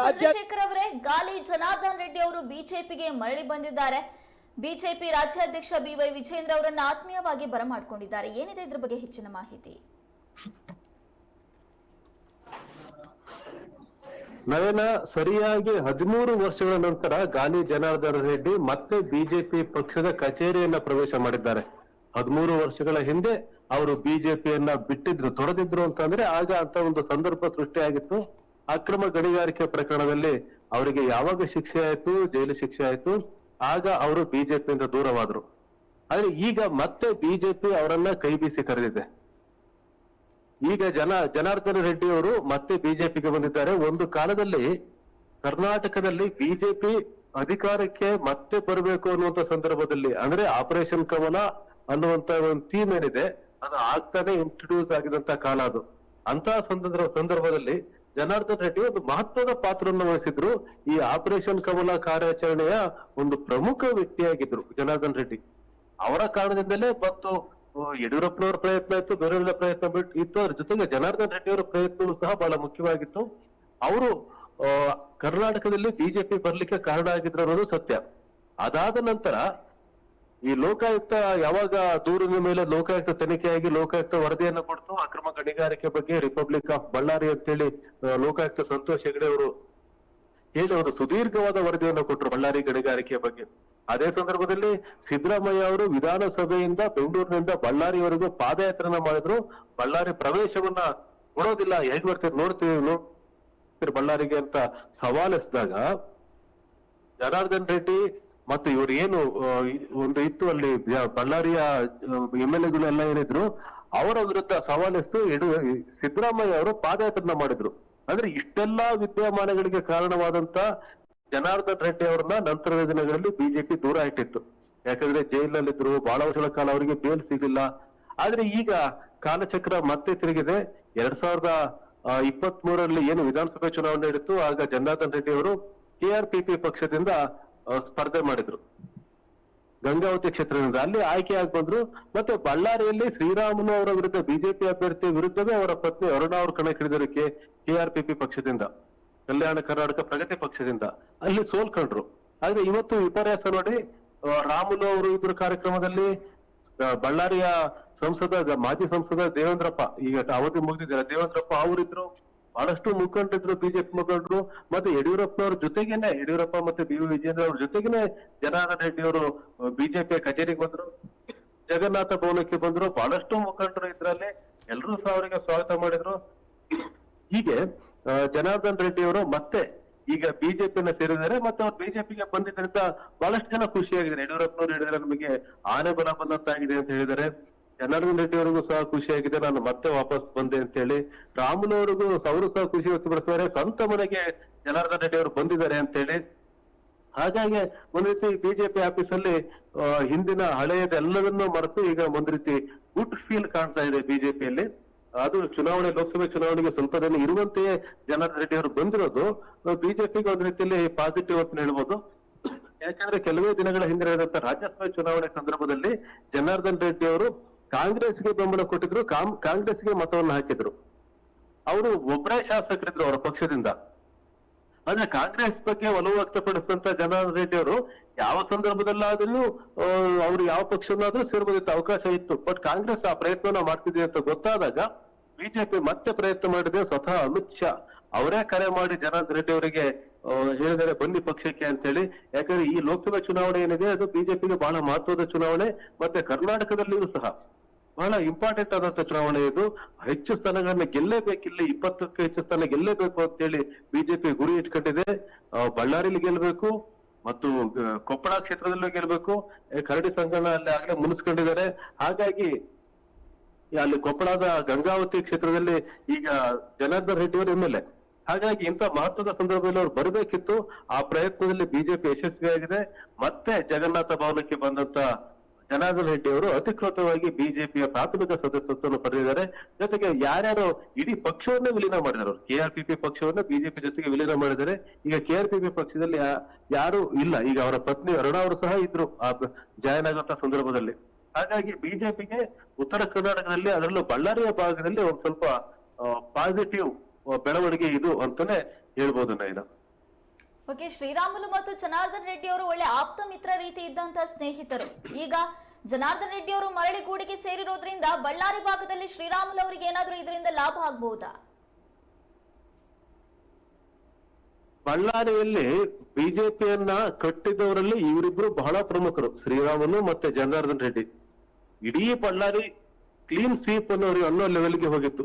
ರಾಜ್ಯ ಚಂದ್ರಶೇಖರ್ ಅವರೇ ಗಾಲಿ ಜನಾರ್ದನ್ ರೆಡ್ಡಿ ಅವರು ಬಿಜೆಪಿಗೆ ಮರಳಿ ಬಂದಿದ್ದಾರೆ. ಬಿಜೆಪಿ ರಾಜ್ಯಾಧ್ಯಕ್ಷ ಬಿವೈ ವಿಜೇಂದ್ರ ಅವರನ್ನ ಆತ್ಮೀಯವಾಗಿ ಬರಮಾಡಿಕೊಂಡಿದ್ದಾರೆ. ಏನಿದೆ ಇದ್ರ ಬಗ್ಗೆ ಹೆಚ್ಚಿನ ಮಾಹಿತಿ? ನಯನ ಸರಿಯಾಗಿ ಹದಿಮೂರು ವರ್ಷಗಳ ನಂತರ ಗಾಲಿ ಜನಾರ್ದನ ರೆಡ್ಡಿ ಮತ್ತೆ ಬಿಜೆಪಿ ಪಕ್ಷದ ಕಚೇರಿಯನ್ನ ಪ್ರವೇಶ ಮಾಡಿದ್ದಾರೆ. ಹದಿಮೂರು ವರ್ಷಗಳ ಹಿಂದೆ ಅವರು ಬಿಜೆಪಿಯನ್ನ ಬಿಟ್ಟಿದ್ರು ತೊರೆದಿದ್ರು ಅಂತಂದ್ರೆ ಆಗ ಅಂತ ಒಂದು ಸಂದರ್ಭ ಸೃಷ್ಟಿಯಾಗಿತ್ತು. ಅಕ್ರಮ ಗಣಿಗಾರಿಕೆ ಪ್ರಕರಣದಲ್ಲಿ ಅವರಿಗೆ ಯಾವಾಗ ಶಿಕ್ಷೆ ಆಯ್ತು, ಜೈಲು ಶಿಕ್ಷೆ ಆಯ್ತು, ಆಗ ಅವರು ಬಿಜೆಪಿಯಿಂದ ದೂರವಾದ್ರು. ಆದ್ರೆ ಈಗ ಮತ್ತೆ ಬಿಜೆಪಿ ಅವರನ್ನ ಕೈ ಬೀಸಿ ಕರೆದಿದೆ. ಈಗ ಜನ, ಜನಾರ್ದನ ರೆಡ್ಡಿ ಅವರು ಮತ್ತೆ ಬಿಜೆಪಿಗೆ ಬಂದಿದ್ದಾರೆ. ಒಂದು ಕಾಲದಲ್ಲಿ ಕರ್ನಾಟಕದಲ್ಲಿ ಬಿಜೆಪಿ ಅಧಿಕಾರಕ್ಕೆ ಮತ್ತೆ ಬರಬೇಕು ಅನ್ನುವಂತ ಸಂದರ್ಭದಲ್ಲಿ, ಅಂದ್ರೆ ಆಪರೇಷನ್ ಕಮಲ ಅನ್ನುವಂತ ಒಂದು ಥೀಮ್ ಏನಿದೆ, ಅದು ಆಗ್ತಾನೆ ಇಂಟ್ರೊಡ್ಯೂಸ್ ಆಗಿದಂತ ಕಾಲ ಅದು. ಅಂತ ಸಂದರ್ಭ, ಸಂದರ್ಭದಲ್ಲಿ ಜನಾರ್ದನ್ ರೆಡ್ಡಿ ಒಂದು ಮಹತ್ವದ ಪಾತ್ರವನ್ನು ವಹಿಸಿದ್ರು. ಈ ಆಪರೇಷನ್ ಕಮಲ ಕಾರ್ಯಾಚರಣೆಯ ಒಂದು ಪ್ರಮುಖ ವ್ಯಕ್ತಿಯಾಗಿದ್ರು ಜನಾರ್ದನ್ ರೆಡ್ಡಿ. ಅವರ ಕಾರಣದಿಂದಲೇ ಮತ್ತು ಯಡಿಯೂರಪ್ಪನವರ ಪ್ರಯತ್ನ ಇತ್ತು, ಬೇರೆಯವರ ಪ್ರಯತ್ನ ಬಿಟ್ಟು ಇತ್ತು. ಅದ್ರ ಜೊತೆಗೆ ಜನಾರ್ದನ್ ರೆಡ್ಡಿ ಅವರ ಪ್ರಯತ್ನವೂ ಸಹ ಬಹಳ ಮುಖ್ಯವಾಗಿತ್ತು. ಅವರು ಕರ್ನಾಟಕದಲ್ಲಿ ಬಿಜೆಪಿ ಬರ್ಲಿಕ್ಕೆ ಕಾರಣ ಆಗಿದ್ರು ಅನ್ನೋದು ಸತ್ಯ. ಅದಾದ ನಂತರ ಈ ಲೋಕಾಯುಕ್ತ ಯಾವಾಗ ದೂರಿನ ಮೇಲೆ ಲೋಕಾಯುಕ್ತ ತನಿಖೆಯಾಗಿ ಲೋಕಾಯುಕ್ತ ವರದಿಯನ್ನು ಕೊಡ್ತು ಅಕ್ರಮ ಗಣಿಗಾರಿಕೆ ಬಗ್ಗೆ ರಿಪಬ್ಲಿಕ್ ಆಫ್ ಬಳ್ಳಾರಿ ಅಂತೇಳಿ ಲೋಕಾಯುಕ್ತ ಸಂತೋಷ್ ಹೆಗಡೆ ಅವರು ಹೇಳಿ ಅವರು ಸುದೀರ್ಘವಾದ ವರದಿಯನ್ನು ಕೊಟ್ಟರು ಬಳ್ಳಾರಿ ಗಣಿಗಾರಿಕೆ ಬಗ್ಗೆ. ಅದೇ ಸಂದರ್ಭದಲ್ಲಿ ಸಿದ್ದರಾಮಯ್ಯ ಅವರು ವಿಧಾನಸಭೆಯಿಂದ ಬೆಂಗಳೂರಿನಿಂದ ಬಳ್ಳಾರಿವರೆಗೂ ಪಾದಯಾತ್ರೆನ ಮಾಡಿದ್ರು. ಬಳ್ಳಾರಿ ಪ್ರವೇಶವನ್ನ ಕೊಡೋದಿಲ್ಲ. ಹೇಗ್ ಬರ್ತೀರಿ ನೋಡ್ತೀವಿ ನೋಡ್ತೀರಿ ಬಳ್ಳಾರಿಗೆ ಅಂತ ಸವಾಲೆಸ್ದಾಗ, ಜನಾರ್ದನ್ ರೆಡ್ಡಿ ಮತ್ತು ಇವರು ಏನು ಒಂದು ಇತ್ತು ಅಲ್ಲಿ ಬಳ್ಳಾರಿಯ ಎಂ ಎಲ್ ಎಗಳೆಲ್ಲ ಏನಿದ್ರು, ಅವರ ವಿರುದ್ಧ ಸವಾಲೆಸ್ತು ಯಡು ಸಿದ್ದರಾಮಯ್ಯ ಅವರು ಪಾದಯಾತ್ರೆನ ಮಾಡಿದ್ರು. ಅಂದ್ರೆ ಇಷ್ಟೆಲ್ಲಾ ವಿದ್ಯಮಾನಗಳಿಗೆ ಕಾರಣವಾದಂತ ಜನಾರ್ದನ್ ರೆಡ್ಡಿ ಅವ್ರನ್ನ ನಂತರದ ದಿನಗಳಲ್ಲಿ ಬಿಜೆಪಿ ದೂರ ಇಟ್ಟಿತ್ತು. ಯಾಕಂದ್ರೆ ಜೈಲಲ್ಲಿದ್ರು, ಬಹಳ ವರ್ಷಗಳ ಕಾಲ ಅವರಿಗೆ ಬೇಲ್ ಸಿಗಲಿಲ್ಲ. ಆದ್ರೆ ಈಗ ಕಾಲಚಕ್ರ ಮತ್ತೆ ತಿರುಗಿದೆ. ಎರಡ್ ಸಾವಿರದ ಇಪ್ಪತ್ತ್ ಮೂರರಲ್ಲಿ ಏನು ವಿಧಾನಸಭೆ ಚುನಾವಣೆ ನಡೀತು, ಆಗ ಜನಾರ್ದನ್ ರೆಡ್ಡಿ ಅವರು ಕೆಆರ್ಪಿಪಿ ಪಕ್ಷದಿಂದ ಸ್ಪರ್ಧೆ ಮಾಡಿದ್ರು. ಗಂಗಾವತಿ ಕ್ಷೇತ್ರದಿಂದ ಅಲ್ಲಿ ಆಯ್ಕೆ ಬಂದ್ರು ಮತ್ತೆ ಬಳ್ಳಾರಿಯಲ್ಲಿ ಶ್ರೀರಾಮುಲು ಅವರ ವಿರುದ್ಧ ಬಿಜೆಪಿ ಅಭ್ಯರ್ಥಿ ವಿರುದ್ಧವೇ ಅವರ ಪತ್ನಿ ಅರುಣ ಅವರು ಕಣಕ್ಕಿಳಿದರು ಕೆ ಕೆಆರ್ಪಿಪಿ ಪಕ್ಷದಿಂದ, ಕಲ್ಯಾಣ ಕರ್ನಾಟಕ ಪ್ರಗತಿ ಪಕ್ಷದಿಂದ ಅಲ್ಲಿ ಸೋಲ್ಕೊಂಡ್ರು. ಆದ್ರೆ ಇವತ್ತು ವಿಪರ್ಯಾಸ ನೋಡಿ ರಾಮುಲು ಅವರು ಇದ್ರ ಕಾರ್ಯಕ್ರಮದಲ್ಲಿ ಬಳ್ಳಾರಿಯ ಸಂಸದ, ಮಾಜಿ ಸಂಸದ ದೇವೇಂದ್ರಪ್ಪ, ಈಗ ಅವಧಿ ಮುಗಿದಿದ್ದಾರೆ ದೇವೇಂದ್ರಪ್ಪ ಅವರಿದ್ರು. ಬಹಳಷ್ಟು ಮುಖಂಡರಿದ್ರು, ಬಿಜೆಪಿ ಮುಖಂಡರು, ಮತ್ತೆ ಯಡಿಯೂರಪ್ಪನವ್ರ ಜೊತೆಗೇನೆ, ಯಡಿಯೂರಪ್ಪ ಮತ್ತೆ ಬಿ ವಿ ವಿಜೇಂದ್ರ ಅವ್ರ ಜೊತೆಗೇನೆ ಜನಾರ್ದನ್ ರೆಡ್ಡಿ ಅವರು ಬಿಜೆಪಿ ಕಚೇರಿಗೆ ಬಂದ್ರು. ಜಗನ್ನಾಥ ಭವನಕ್ಕೆ ಬಂದ್ರು. ಬಹಳಷ್ಟು ಮುಖಂಡರು ಇದ್ರಲ್ಲಿ ಎಲ್ಲರೂ ಸಹ ಅವರಿಗೆ ಸ್ವಾಗತ ಮಾಡಿದ್ರು. ಹೀಗೆ ಜನಾರ್ದನ್ ರೆಡ್ಡಿ ಅವರು ಮತ್ತೆ ಈಗ ಬಿಜೆಪಿನ ಸೇರಿದ್ದಾರೆ, ಮತ್ತೆ ಅವ್ರು ಬಿಜೆಪಿಗೆ ಬಂದಿದ್ದರಿಂದ ಬಹಳಷ್ಟು ಜನ ಖುಷಿಯಾಗಿದ್ದಾರೆ. ಯಡಿಯೂರಪ್ಪನವ್ರು ಹೇಳಿದ್ರೆ ನಮಗೆ ಆನೆ ಬಲ ಬಂದಂತಾಗಿದೆ ಅಂತ ಹೇಳಿದ್ದಾರೆ. ಜನಾರ್ದನ್ ರೆಡ್ಡಿ ಅವರಿಗೂ ಸಹ ಖುಷಿಯಾಗಿದೆ. ನಾನು ಮತ್ತೆ ವಾಪಸ್ ಬಂದೆ ಅಂತ ಹೇಳಿ ರಾಮುಲವರಿಗೂ ಅವರು ಸಹ ಖುಷಿ ವ್ಯಕ್ತಪಡಿಸಿದ್ದಾರೆ. ಸ್ವಂತ ಮನೆಗೆ ಜನಾರ್ದನ್ ರೆಡ್ಡಿ ಅವರು ಬಂದಿದ್ದಾರೆ ಅಂತ ಹೇಳಿ ಹಾಗಾಗಿ ಒಂದ್ ರೀತಿ ಬಿಜೆಪಿ ಆಫೀಸ್ ಅಲ್ಲಿ ಹಿಂದಿನ ಹಳೆಯದೆಲ್ಲವನ್ನೂ ಮರೆತು ಈಗ ಒಂದ್ ರೀತಿ ಗುಡ್ ಫೀಲ್ ಕಾಣ್ತಾ ಇದೆ ಬಿಜೆಪಿಯಲ್ಲಿ. ಅದು ಚುನಾವಣೆ, ಲೋಕಸಭೆ ಚುನಾವಣೆಗೆ ಸ್ವಲ್ಪ ದಿನ ಇರುವಂತೆಯೇ ಜನಾರ್ದನ್ ರೆಡ್ಡಿ ಅವರು ಬಂದಿರೋದು ಬಿಜೆಪಿಗೆ ಒಂದ್ ರೀತಿಯಲ್ಲಿ ಪಾಸಿಟಿವ್ ಅಂತ ಹೇಳ್ಬೋದು. ಯಾಕಂದ್ರೆ ಕೆಲವೇ ದಿನಗಳ ಹಿಂದೆ ನಡೆದಂತ ರಾಜ್ಯಸಭೆ ಚುನಾವಣೆ ಸಂದರ್ಭದಲ್ಲಿ ಜನಾರ್ದನ್ ರೆಡ್ಡಿ ಅವರು ಕಾಂಗ್ರೆಸ್ಗೆ ಬೆಂಬಲ ಕೊಟ್ಟಿದ್ರು ಕಾಂಗ್ರೆಸ್ಗೆ ಮತವನ್ನು ಹಾಕಿದ್ರು. ಅವರು ಒಬ್ಬರೇ ಶಾಸಕರಿದ್ರು ಅವರ ಪಕ್ಷದಿಂದ. ಆದ್ರೆ ಕಾಂಗ್ರೆಸ್ ಬಗ್ಗೆ ಒಲವು ವ್ಯಕ್ತಪಡಿಸಿದಂತ ಜನಾರ್ದನ್ ರೆಡ್ಡಿ ಅವರು ಯಾವ ಸಂದರ್ಭದಲ್ಲಾದ್ರೂ ಅವ್ರು ಯಾವ ಪಕ್ಷನಾದ್ರೂ ಸೇರ್ಬೋದಿತ್ತು, ಅವಕಾಶ ಇತ್ತು. ಬಟ್ ಕಾಂಗ್ರೆಸ್ ಆ ಪ್ರಯತ್ನನ ಮಾಡ್ತಿದೆ ಅಂತ ಗೊತ್ತಾದಾಗ ಬಿಜೆಪಿ ಮತ್ತೆ ಪ್ರಯತ್ನ ಮಾಡಿದೆ, ಸ್ವತಃ ಅಮಿತ್ ಶಾ. ಅವರೇ ಕರೆ ಮಾಡಿ ಜನಾರ್ದನ್ ರೆಡ್ಡಿ ಅವರಿಗೆ ಹೇಳಿದರೆ ಬನ್ನಿ ಪಕ್ಷಕ್ಕೆ ಅಂತ ಹೇಳಿ ಯಾಕಂದ್ರೆ ಈ ಲೋಕಸಭಾ ಚುನಾವಣೆ ಏನಿದೆ, ಅದು ಬಿಜೆಪಿಗೆ ಬಹಳ ಮಹತ್ವದ ಚುನಾವಣೆ, ಮತ್ತೆ ಕರ್ನಾಟಕದಲ್ಲಿಯೂ ಸಹ. ಬಹಳ ಇಂಪಾರ್ಟೆಂಟ್ ಆದಂತ ಚುನಾವಣೆ ಇದು. ಹೆಚ್ಚು ಸ್ಥಾನಗಳನ್ನ ಗೆಲ್ಲೇಬೇಕಿಲ್ಲ, ಇಪ್ಪತ್ತಕ್ಕೂ ಹೆಚ್ಚು ಸ್ಥಾನ ಗೆಲ್ಲೇಬೇಕು ಅಂತ ಹೇಳಿ ಬಿಜೆಪಿ ಗುರಿ ಇಟ್ಕೊಂಡಿದೆ. ಬಳ್ಳಾರಿಲಿ ಗೆಲ್ಬೇಕು ಮತ್ತು ಕೊಪ್ಪಳ ಕ್ಷೇತ್ರದಲ್ಲೂ ಗೆಲ್ಬೇಕು ಕರಡಿ ಸಂಗಣ ಅಲ್ಲಿ ಆಗ್ಲೇ ಮುನಿಸ್ಕೊಂಡಿದ್ದಾರೆ. ಹಾಗಾಗಿ ಅಲ್ಲಿ ಕೊಪ್ಪಳದ ಗಂಗಾವತಿ ಕ್ಷೇತ್ರದಲ್ಲಿ ಈಗ ಜನಾರ್ದನ್ ರೆಡ್ಡಿ ಅವರು ಎಂ ಎಲ್ ಎ. ಹಾಗಾಗಿ ಇಂತ ಮಹತ್ವದ ಸಂದರ್ಭದಲ್ಲಿ ಅವ್ರು ಬರಬೇಕಿತ್ತು. ಆ ಪ್ರಯತ್ನದಲ್ಲಿ ಬಿಜೆಪಿ ಯಶಸ್ವಿಯಾಗಿದೆ. ಮತ್ತೆ ಜಗನ್ನಾಥ ಭವನಕ್ಕೆ ಬಂದಂತ ಜನಾರ್ದನ್ ರೆಡ್ಡಿ ಅವರು ಅಧಿಕೃತವಾಗಿ ಬಿಜೆಪಿಯ ಪ್ರಾಥಮಿಕ ಸದಸ್ಯತ್ವವನ್ನು ಪಡೆದಿದ್ದಾರೆ. ಜೊತೆಗೆ ಯಾರ್ಯಾರು ಇಡೀ ಪಕ್ಷವನ್ನೇ ವಿಲೀನ ಮಾಡಿದ್ದಾರೆ. ಅವರು ಕೆಆರ್ಪಿಪಿ ಪಕ್ಷವನ್ನ ಬಿಜೆಪಿ ಜೊತೆಗೆ ವಿಲೀನ ಮಾಡಿದ್ದಾರೆ. ಈಗ ಕೆಆರ್ಪಿಪಿ ಪಕ್ಷದಲ್ಲಿ ಯಾ- ಯಾರು ಇಲ್ಲ. ಈಗ ಅವರ ಪತ್ನಿ ಅರುಣ ಅವರು ಸಹ ಇದ್ರು ಆ ಜಾಯ್ನ್ ಸಂದರ್ಭದಲ್ಲಿ. ಹಾಗಾಗಿ ಬಿಜೆಪಿಗೆ ಉತ್ತರ ಕರ್ನಾಟಕದಲ್ಲಿ ಅದರಲ್ಲೂ ಬಳ್ಳಾರಿಯ ಭಾಗದಲ್ಲಿ ಒಂದ್ ಸ್ವಲ್ಪ ಪಾಸಿಟಿವ್ ಬೆಳವಣಿಗೆ ಇದು ಅಂತಾನೆ ಹೇಳ್ಬೋದು ನೈನಾ. ಓಕೆ ಶ್ರೀರಾಮುಲು ಮತ್ತು ಜನಾರ್ದನ್ ರೆಡ್ಡಿ ಅವರು ಒಳ್ಳೆ ಆಪ್ತ ಮಿತ್ರ ರೀತಿ ಇದ್ದಂತ ಸ್ನೇಹಿತರು. ಈಗ ಜನಾರ್ದನ್ ರೆಡ್ಡಿ ಅವರು ಮರಳಿ ಗೂಡಿಗೆ ಸೇರಿರೋದ್ರಿಂದ ಬಳ್ಳಾರಿ ಭಾಗದಲ್ಲಿ ಶ್ರೀರಾಮುಲು ಅವರಿಗೆ ಏನಾದರೂ ಇದರಿಂದ ಲಾಭ ಆಗಬಹುದಾ? ಬಳ್ಳಾರಿಯಲ್ಲಿ ಬಿಜೆಪಿಯನ್ನ ಕಟ್ಟಿದವರಲ್ಲಿ ಇವರಿಬ್ರು ಬಹಳ ಪ್ರಮುಖರು, ಶ್ರೀರಾಮುಲು ಮತ್ತೆ ಜನಾರ್ದನ್ ರೆಡ್ಡಿ. ಇಡೀ ಬಳ್ಳಾರಿ ಕ್ಲೀನ್ ಸ್ವೀಪ್ ಅನ್ನೋರು ಅನ್ನೋ ಲೆವೆಲ್ಗೆ ಹೋಗಿತ್ತು.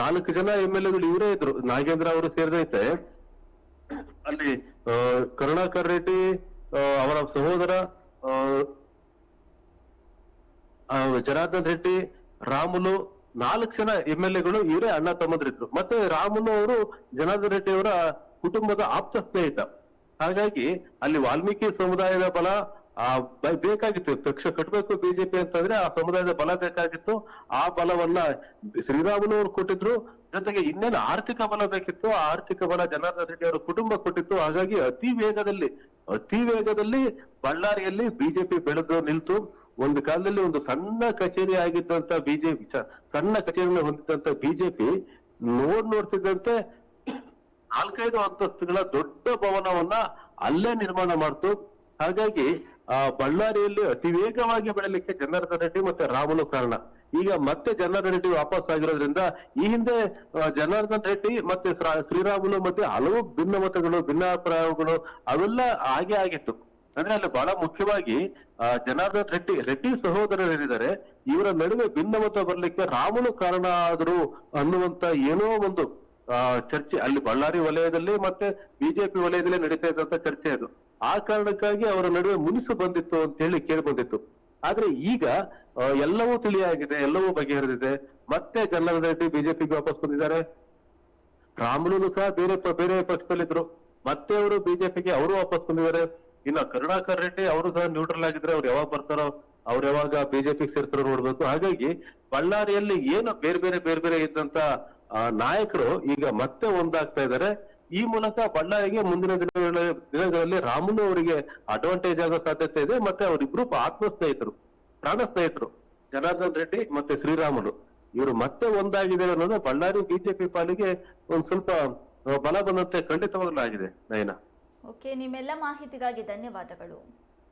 ನಾಲ್ಕು ಜನ ಎಂ ಎಲ್ ಎಗಳು ಇವರೇ ಇದ್ರು. ನಾಗೇಂದ್ರ ಅವರು ಸೇರಿದೈತೆ. ಅಲ್ಲಿ ಕರುಣಾಕರ್ ರೆಡ್ಡಿ ಅವರ ಸಹೋದರ ಜನಾರ್ದನ್ ರೆಡ್ಡಿ, ರಾಮುಲು ನಾಲ್ಕು ಜನ ಎಂ ಎಲ್ ಎಗಳು, ಇವರೇ ಅಣ್ಣ ತಮ್ಮದ್ರಿದ್ರು. ಮತ್ತೆ ರಾಮುಲು ಅವರು ಜನಾರ್ದನ್ ರೆಡ್ಡಿ ಅವರ ಕುಟುಂಬದ ಆಪ್ತ ಸ್ನೇಹಿತ. ಹಾಗಾಗಿ ಅಲ್ಲಿ ವಾಲ್ಮೀಕಿ ಸಮುದಾಯದ ಬಲ, ಆ ಬೇಕಾಗಿತ್ತು. ಪಕ್ಷ ಕಟ್ಟಬೇಕು ಬಿಜೆಪಿ ಅಂತಂದ್ರೆ ಆ ಸಮುದಾಯದ ಬಲ ಬೇಕಾಗಿತ್ತು. ಆ ಬಲವನ್ನ ಶ್ರೀರಾಮುಲು ಅವರು ಕೊಟ್ಟಿದ್ರು. ಜೊತೆಗೆ ಇನ್ನೇನು ಆರ್ಥಿಕ ಬಲ ಬೇಕಿತ್ತು ಆ ಆರ್ಥಿಕ ಬಲ ಜನಾರ್ದನ್ ರೆಡ್ಡಿ ಅವರ ಕುಟುಂಬ ಕೊಟ್ಟಿತ್ತು. ಹಾಗಾಗಿ ಅತಿ ವೇಗದಲ್ಲಿ ಅತಿ ವೇಗದಲ್ಲಿ ಬಳ್ಳಾರಿಯಲ್ಲಿ ಬಿಜೆಪಿ ಬೆಳೆದು ನಿಲ್ತು. ಒಂದು ಕಾಲದಲ್ಲಿ ಒಂದು ಸಣ್ಣ ಕಚೇರಿ ಆಗಿದ್ದಂತ ಬಿಜೆಪಿ ಸಣ್ಣ ಕಚೇರಿಯನ್ನು ಹೊಂದಿದ್ದಂತ ಬಿಜೆಪಿ ನೋಡ್ ನೋಡ್ತಿದ್ದಂತೆ ನಾಲ್ಕೈದು ಅಂತಸ್ತುಗಳ ದೊಡ್ಡ ಭವನವನ್ನ ಅಲ್ಲೇ ನಿರ್ಮಾಣ ಮಾಡ್ತು. ಹಾಗಾಗಿ, ಆ, ಬಳ್ಳಾರಿಯಲ್ಲಿ ಅತಿ ವೇಗವಾಗಿ ಬೆಳಲಿಕ್ಕೆ ಜನಾರ್ದನ್ ರೆಡ್ಡಿ ಮತ್ತೆ ರಾಮುಲು ಕಾರಣ. ಈಗ ಮತ್ತೆ ಜನಾರ್ದನ್ ರೆಡ್ಡಿ ವಾಪಸ್ ಆಗಿರೋದ್ರಿಂದ ಈ ಹಿಂದೆ ಜನಾರ್ದನ್ ರೆಡ್ಡಿ ಮತ್ತೆ ಶ್ರಾ- ಶ್ರೀರಾಮುಲು ಮತ್ತೆ ಹಲವು ಭಿನ್ನ ಮತಗಳು ಭಿನ್ನಾಭಿಪ್ರಾಯಗಳು ಅವೆಲ್ಲ ಹಾಗೆ ಆಗಿತ್ತು. ಅಂದ್ರೆ ಅಲ್ಲಿ ಬಹಳ ಮುಖ್ಯವಾಗಿ ಜನಾರ್ದನ್ ರೆಡ್ಡಿ ರೆಡ್ಡಿ ಸಹೋದರರಿದ್ದಾರೆ ಇವರ ನಡುವೆ ಭಿನ್ನ ಮತ ಬರ್ಲಿಕ್ಕೆ ರಾಮುಲು ಕಾರಣ ಆದ್ರು ಅನ್ನುವಂತ ಏನೋ ಒಂದು ಚರ್ಚೆ. ಅಲ್ಲಿ ಬಳ್ಳಾರಿ ವಲಯದಲ್ಲಿ ಮತ್ತೆ ಬಿಜೆಪಿ ವಲಯದಲ್ಲಿ ನಡೀತಾ ಇದ್ದಂತ ಚರ್ಚೆ ಅದು. ಆ ಕಾರಣಕ್ಕಾಗಿ ಅವರ ನಡುವೆ ಮುನಿಸು ಬಂದಿತ್ತು ಅಂತ ಹೇಳಿ ಕೇಳಿ ಬಂದಿತ್ತು. ಆದ್ರೆ ಈಗ ಎಲ್ಲವೂ ತಿಳಿಯಾಗಿದೆ, ಎಲ್ಲವೂ ಬಗೆಹರಿದಿದೆ. ಮತ್ತೆ ಜನಾರ್ದನ್ ರೆಡ್ಡಿ ಬಿಜೆಪಿಗೆ ವಾಪಸ್ ಬಂದಿದ್ದಾರೆ. ರಾಮುಲು ಸಹ ಬೇರೆ ಬೇರೆ ಪಕ್ಷದಲ್ಲಿದ್ರು. ಮತ್ತೆ ಅವರು ಬಿಜೆಪಿಗೆ ಅವರು ವಾಪಸ್ ಬಂದಿದ್ದಾರೆ. ಇನ್ನು ಕರುಣಾಕರ್ ರೆಡ್ಡಿ ಅವರು ಸಹ ನ್ಯೂಟ್ರಲ್ ಆಗಿದ್ರೆ ಅವ್ರು ಯಾವಾಗ ಬರ್ತಾರೋ, ಅವ್ರು ಯಾವಾಗ ಬಿಜೆಪಿಗೆ ಸೇರ್ತಾರೋ ನೋಡ್ಬೇಕು. ಹಾಗಾಗಿ ಬಳ್ಳಾರಿಯಲ್ಲಿ ಏನು ಬೇರೆ ಬೇರೆ ಬೇರೆ ಬೇರೆ ಇದ್ದಂತ ನಾಯಕರು ಈಗ ಮತ್ತೆ ಒಂದಾಗ್ತಾ ಇದ್ದಾರೆ. ಈ ಮೂಲಕ ಬಳ್ಳಾರಿಗೆ ಮುಂದಿನ ದಿನಗಳ ದಿನಗಳಲ್ಲಿ ರಾಮುಲು ಅವರಿಗೆ ಅಡ್ವಾಂಟೇಜ್ ಆಗೋ ಸಾಧ್ಯತೆ ಇದೆ, ಮತ್ತೆ ಅವರಿಬ್ರು ಆತ್ಮ ಸ್ನೇಹಿತರು ಪ್ರಾಣ ಸ್ನೇಹಿತರು, ಜನಾರ್ದನ್ ರೆಡ್ಡಿ ಮತ್ತೆ ಶ್ರೀರಾಮುಲು. ಇವರು ಮತ್ತೆ ಒಂದಾಗಿದೆ ಅನ್ನೋದು ಬಳ್ಳಾರಿ ಬಿಜೆಪಿ ಪಾಲಿಗೆ ಒಂದ್ ಸ್ವಲ್ಪ ಬಲ ಬಂದಂತೆ ಖಂಡಿತವಾಗ್ಲೂ ಆಗಿದೆ ನಯನ. ಓಕೆ ನಿಮ್ಮೆಲ್ಲ ಮಾಹಿತಿಗಾಗಿ ಧನ್ಯವಾದಗಳು.